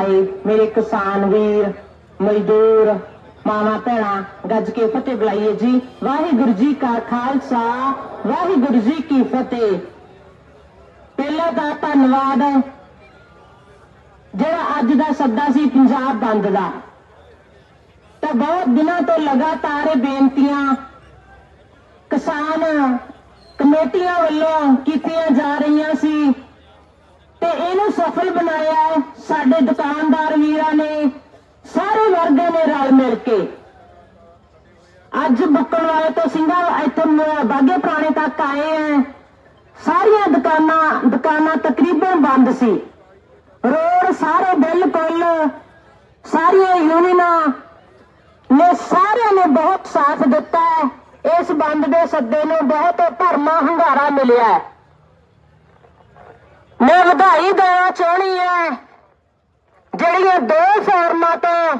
ਆਏ ਮੇਰੇ ਕਿਸਾਨ ਵੀਰ, ਮਜ਼ਦੂਰ, ਮਾਵਾ ਭੈਣਾਂ, ਗੱਜ ਕੇ ਫਤਿਹ ਬੁਲਾਈਏ ਜੀ। ਵਾਹਿਗੁਰੂ ਜੀ ਕਾ ਖਾਲਸਾ, ਵਾਹਿਗੁਰੂ ਜੀ ਕੀ ਫਤਿਹ। ਪਹਿਲਾ ਤਾਂ ਧੰਨਵਾਦ ਜਿਹੜਾ ਅੱਜ ਦਾ ਸੱਦਾ ਸੀ ਪੰਜਾਬ ਬੰਦ ਦਾ। ਤਾਂ ਬਹੁਤ ਦਿਨਾਂ ਤੋਂ ਲਗਾਤਾਰ ਇਹ ਬੇਨਤੀਆਂ ਕਿਸਾਨ ਕਮੇਟੀਆਂ ਵੱਲੋਂ ਕੀਤੀਆਂ ਜਾ ਰਹੀਆਂ ਸੀ। ਤੇ ਇਹਨੂੰ ਸਫਲ ਬਣਾਇਆ ਸਾਡੇ ਦੁਕਾਨਦਾਰ ਵੀਰਾਂ ਨੇ, ਸਾਰੇ ਵਰਗਾਂ ਨੇ ਰਲ ਮਿਲ ਕੇ। ਅੱਜ ਬੁੱਕਣ ਵਾਲੇ ਤੋਂ ਸਿੰਘਾਂ ਇੱਥੇ ਮ- ਪੁਰਾਣੇ ਤੱਕ ਆਏ ਹੈ। ਸਾਰੀਆਂ ਦੁਕਾਨਾਂ ਦੁਕਾਨਾਂ ਤਕਰੀਬਨ ਬੰਦ ਸੀ। ਰੋਡ ਸਾਰੇ ਬਿਲਕੁਲ, ਸਾਰੀਆਂ ਯੂਨੀਅਨਾਂ ਨੇ, ਸਾਰਿਆਂ ਨੇ ਬਹੁਤ ਸਾਥ ਦਿੱਤਾ ਹੈ। ਇਸ ਬੰਦ ਦੇ ਸੱਦੇ ਨੂੰ ਬਹੁਤ ਭਰਮਾ ਹੰਗਾਰਾ ਮਿਲਿਆ ਮੈਂ ਵਧਾਈ ਦੇਣਾ ਚਾਹਣੀ ਹੈ। ਜਿਹੜੀਆਂ ਦੋ ਫਾਰਮਾਂ ਤੋਂ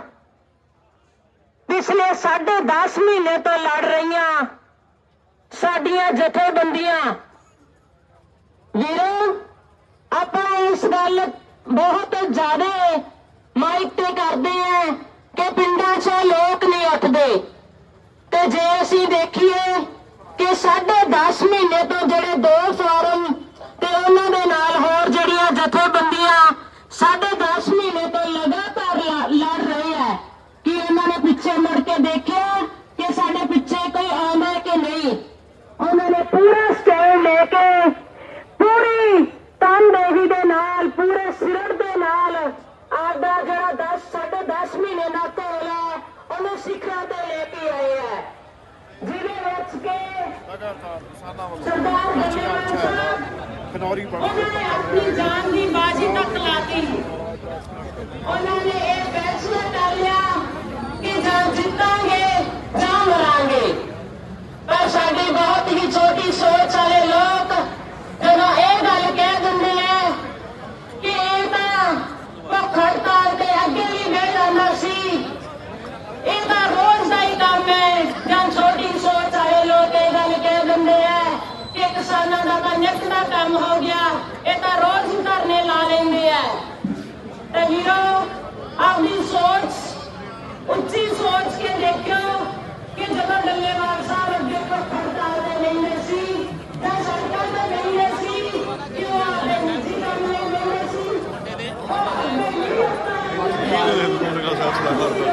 ਪਿਛਲੇ 10.5 ਮਹੀਨੇ ਤੋਂ ਲੜ ਰਹੀਆਂ। ਸਾਡੀਆਂ ਜਥੇਬੰਦੀਆਂ। ਵੀਰੋ, ਆਪਾਂ ਇਸ ਗੱਲ ਬਹੁਤ ਜ਼ਿਆਦਾ ਮਾਈਕ ਤੇ ਕਰਦੇ ਆ ਕਿ ਪਿੰਡਾਂ 'ਚ ਲੋਕ ਨਹੀਂ ਉੱਠਦੇ। ਤੇ ਜੇ ਅਸੀਂ ਦੇਖੀਏ ਕਿ 10.5 ਮਹੀਨੇ ਤੋਂ ਜਿਹੜੇ ਦੋ ਫਾਰਮ ਤੇ ਉਹਨਾਂ ਦੇ ਨਾਲ ਹੋਰ ਜਿਹੜੀਆਂ ਜਥੇਬੰਦੀਆਂ 10.5 ਮਹੀਨੇ ਤੋਂ ਲਗਾਤਾਰ ਲ- ਲੜ ਰਹੇ ਹੈ ਕਿ ਉਹਨਾਂ ਨੇ ਪਿੱਛੇ ਮੁੜ ਕੇ ਦੇਖਿਆ ਕਿ ਸਾਡੇ ਪਿੱਛੇ ਕੋਈ ਆਉਂਦਾ ਹੈ ਕਿ ਨਹੀਂ? ਉਹਨਾਂ ਨੇ ਪੂਰਾ ਸਟੈਂਡ ਲੈ ਕੇ ਪੂਰੀ ਤਨਦੇਹੀ ਦੇ ਨਾਲ ਪੂਰੇ ਸਿਰੜ ਦੇ ਨਾਲ ਆਪਦਾ ਜਿਹੜਾ 10 10.5 ਮਹੀਨੇ ਦਾ ਘੋਲ ਹੈ ਉਹਨੂੰ ਸਿਖਰਾਂ ਤੇ ਲੈ ਕੇ ਆਏ ਹੈ। ਜਿਹਦੇ ਵਿੱਚ ਕਿ ਲਗਾਤਾਰ ਕਿਸਾਨਾਂ ਵੱਲੋਂ ਸਰਦਾਰ ਸਾਹਿਬ ਖਨੌਰੀ ਬਣ ਉਹਨਾਂ ਨੇ ਆਪਣੀ ਜਾਨ ਦੀ ਬਾਜੀ ਤੱਕ ਲਾਤੀ ਉਹਨਾਂ ਨੇ ਇਹ ਫੈਸਲਾ ਕਰ ਲਿਆ ਕਿ ਜਾਂ ਜਿੱਤਾਂਗੇ ਜਾਂ ਮਰਾਂਗੇ ਪਰ ਸਾਡੀ ਬਹੁਤ ਹੀ ਛੋਟੀ ਸੋਚ ਵਾਲੇ ਲੋਕ ਜਦੋਂ ਇਹ ਗੱਲ ਕਹਿ ਦਿੰਦੇ ਆ ਕਿ ਇਹ ਤਾਂ ਭੁੱਖ ਹੜਤਾਲ ਤੇ ਅੱਗੇ ਵੀ ਬਹਿ ਜਾਂਦਾ ਸੀ ਇਹ ਤਾਂ ਰੋਜ਼ ਦਾ ਹੀ ਕੰਮ ਹੈ ਜਾਂ ਛੋਟੀ ਸੋਚ ਵਾਲੇ ਲੋਕ ਇਹ ਗੱਲ ਕਹਿ ਦਿੰਦੇ ਆ ਕਿ ਕਿਸਾਨਾਂ ਦਾ ਤਾਂ ਨਿੱਤ ਦਾ ਕੰਮ ਹੋ ਗਿਆ ਇਹ ਤਾਂ ਰੋਜ਼ ਹੀ ਧਰਨੇ ਲਾ ਲੈਂਦੇ ਆ ਤੇ ਵੀਰੋ ਆਪਣੀ ਸੋਚ ਉੱਚੀ ਸੋਚ ਕੇ ਦੇਖਿਓ ਕਿ ਜਦੋਂ ਡੱਲੇਵਾਲ ਸਾਹਿਬ ਅੱਗੇ ਭੁੱਖ ਹੜਤਾਲ ਤੇ ਲੈਂਦੇ ਸੀ ਜਾਂ ਸੜਕਾਂ ਤੇ ਲੈਂਦੇ ਸੀ ਕਿਉਂ ਆਪਣੇ ਨਿੱਜੀ ਕੰਮ ਲਈ ਲੈਂਦੇ ਸੀ ਉਹ ਅੱਗੇ ਨਹੀਂ ਹੁੰਦਾ